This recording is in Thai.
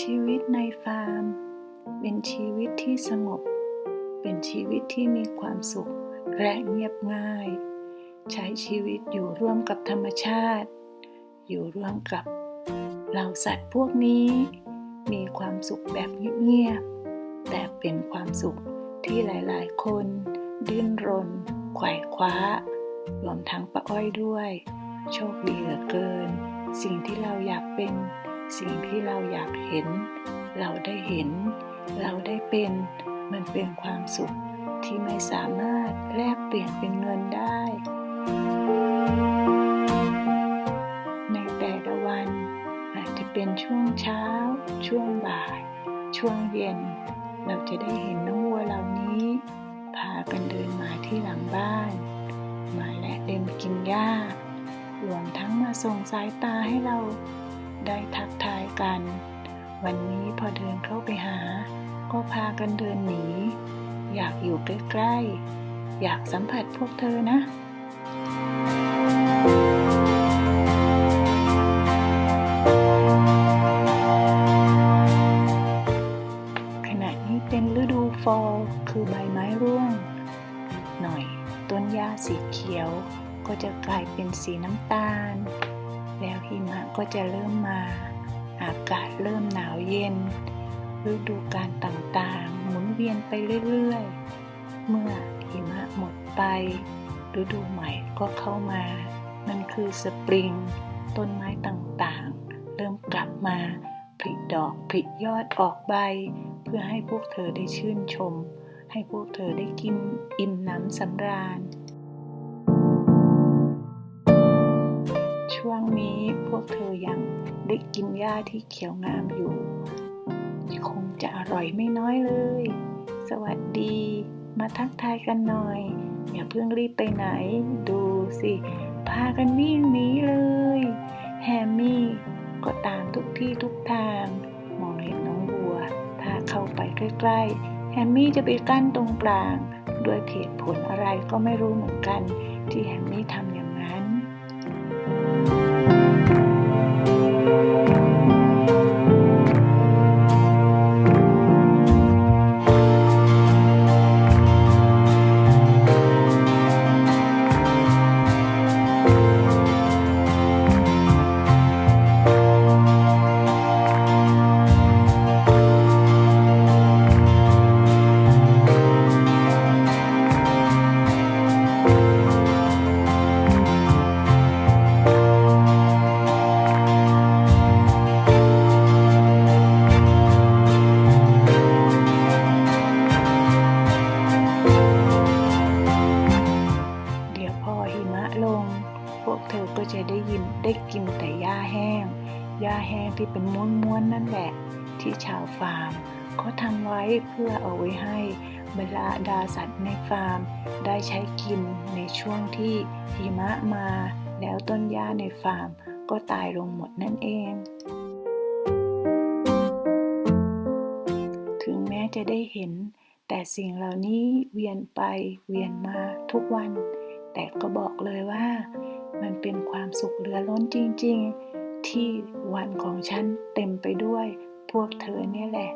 ชีวิตในฟาร์ม เป็นชีวิตที่สงบ เป็นชีวิตที่มีความสุขและเงียบง่าย ใช้ชีวิตอยู่ร่วมกับธรรมชาติ อยู่ร่วมกับเหล่าสัตว์พวกนี้ มีความสุขแบบเงียบๆแต่เป็นความสุขที่หลายๆ คน ดิ้นรนไขว่คว้ารวมทั้งป้าอ้อยด้วย โชคดีเหลือเกิน สิ่งที่เราอยากเป็น สิ่งที่เราอยากเห็น เราได้เห็น เราได้เป็น มันเป็นความสุขที่ไม่สามารถแลกเปลี่ยนเป็นเงินได้ ในแต่ละวันอาจจะเป็นช่วงเช้า ช่วงบ่าย ช่วงเย็น เราจะได้เห็นน้องวัวเหล่านี้ พากันเดินมาที่หลังบ้าน มาและเล่นกินหญ้ารวมทั้งมาส่งสายตาให้เราได้ทักท วันนี้พอเดินเข้าไปหา ก็พากันเดินหนี อยากอยู่ใกล้ๆ อยากสัมผัสพวกเธอนะขณะนี้เป็นฤดูฟอลคือใบไม้ร่วง หน่อยต้นหญ้าสีเขียวก็จะกลายเป็นสีน้ำตาล แล้วหิมะก็จะเริ่มมา อากาศเริ่มหนาวเย็น ฤดูกาลต่างๆ หมุนเวียนไปเรื่อยๆ เมื่อหิมะหมดไป ฤดูใหม่ก็เข้ามา นั่นคือสปริง ต้นไม้ต่างๆ เริ่มกลับมาผลิดอกผลิยอดออกใบ เพื่อให้พวกเธอได้ชื่นชม ให้พวกเธอได้กินอิ่มน้ำสำราญ ช่วงนี้พวกเธอยังได้กินหญ้าที่เขียวงามอยู่ คงจะอร่อยไม่น้อยเลย สวัสดี มาทักทายกันหน่อย อย่าเพิ่งรีบไปไหน ดูสิ พากันวิ่งหนีเลย แฮมมี่ก็ตามทุกที่ทุกทาง มองเห็นน้องบัว ถ้าเข้าไปใกล้ๆ แฮมมี่จะไปกั้นตรงกลาง ด้วยเหตุผลอะไรก็ไม่รู้เหมือนกัน ที่แฮมมี่ทำอย่างนั้น เอหิมะลง พวกเธอก็จะได้ยินได้กินแต่หญ้าแห้ง หญ้าแห้งที่เป็นม้วนๆนั่นแหละ ที่ชาวฟาร์มเขาทำไว้เพื่อเอาไว้ให้บรรดาสัตว์ในฟาร์ม ได้ใช้กินในช่วงที่หิมะมา แล้วต้นหญ้าในฟาร์ม ก็ตายลงหมดนั่นเอง ถึงแม้จะได้เห็นแต่สิ่งเหล่านี้เวียนไปเวียนมาทุกวัน แต่ก็บอกเลยว่ามันเป็นความสุขเหลือล้นจริง ๆ ที่วันของฉันเต็มไปด้วยพวกเธอเนี่ยแหละ